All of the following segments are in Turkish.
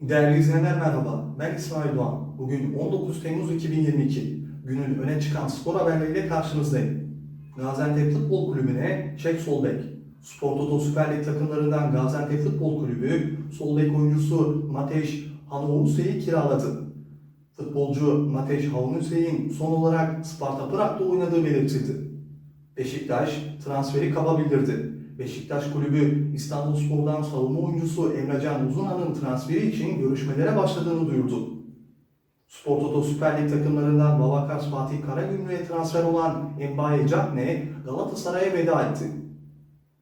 Değerli izleyenler merhaba, ben İsmail Doğan. Bugün 19 Temmuz 2022. Günün öne çıkan spor haberleriyle karşınızdayım. Gaziantep Futbol Kulübü'ne Çek Sol Bek. Spor Toto Süper Lig takımlarından Gaziantep Futbol Kulübü Sol Bek oyuncusu Mateş Hanoğluse'yi kiraladı. Futbolcu Mateş Hanoğluse'nin son olarak Sparta Prag'da oynadığı belirtildi. Beşiktaş transferi kaba bildirdi. Beşiktaş Kulübü İstanbulspor'dan savunma oyuncusu Emrecan Uzunhan'ın transferi için görüşmelere başladığını duyurdu. Spor Toto Süper Lig takımlarından Babakar Fatih Karagümrük'e transfer olan Mbaye Cakne Galatasaray'a veda etti.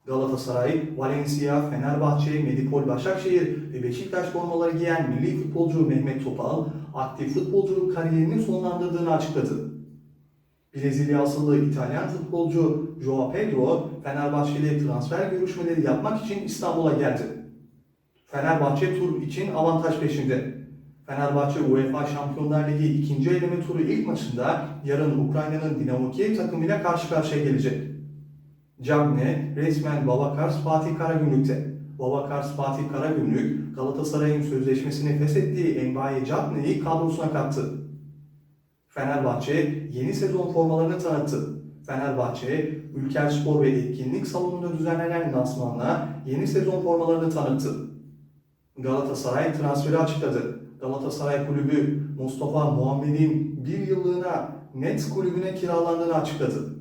Galatasaray, Valencia, Fenerbahçe, Medipol Başakşehir ve Beşiktaş formaları giyen milli futbolcu Mehmet Topal, aktif futbolculuk kariyerini sonlandırdığını açıkladı. Brezilya asıllı İtalyan futbolcu Joao Pedro, Fenerbahçe ile transfer görüşmeleri yapmak için İstanbul'a geldi. Fenerbahçe tur için avantaj peşinde. Fenerbahçe UEFA Şampiyonlar Ligi ikinci eleme turu ilk maçında yarın Ukrayna'nın Dinamo Kiev takımıyla karşı karşıya gelecek. Cagne resmen Babakars Fatih Karagümrük'te. Babakars Fatih Karagümrük Galatasaray'ın sözleşmesini feshettiği Mbaye Cagne'yi kadrosuna kattı. Fenerbahçe yeni sezon formalarını tanıttı. Fenerbahçe, Ülker Spor ve Etkinlik Salonu'nda düzenlenen lansmanla yeni sezon formalarını tanıttı. Galatasaray transferi açıkladı. Galatasaray Kulübü Mustafa Muhammed'in bir yıllığına Nets kulübüne kiralandığını açıkladı.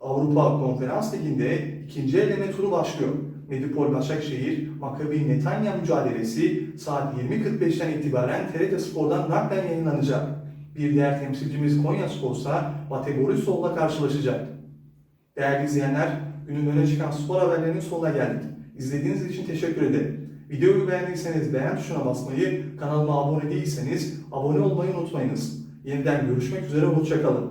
Avrupa Konferans Ligi'nde ikinci eleme turu başlıyor. Medipol Başakşehir, Maccabi Netanya mücadelesi saat 20.45'ten itibaren TRT Spor'dan naklen yayınlanacak. Bir diğer temsilcimiz Konya Spor'sa Bate Borisov'la karşılaşacak. Değerli izleyenler, günün öne çıkan spor haberlerinin sonuna geldik. İzlediğiniz için teşekkür ederim. Videoyu beğendiyseniz beğen tuşuna basmayı, kanalıma abone değilseniz abone olmayı unutmayınız. Yeniden görüşmek üzere, hoşçakalın.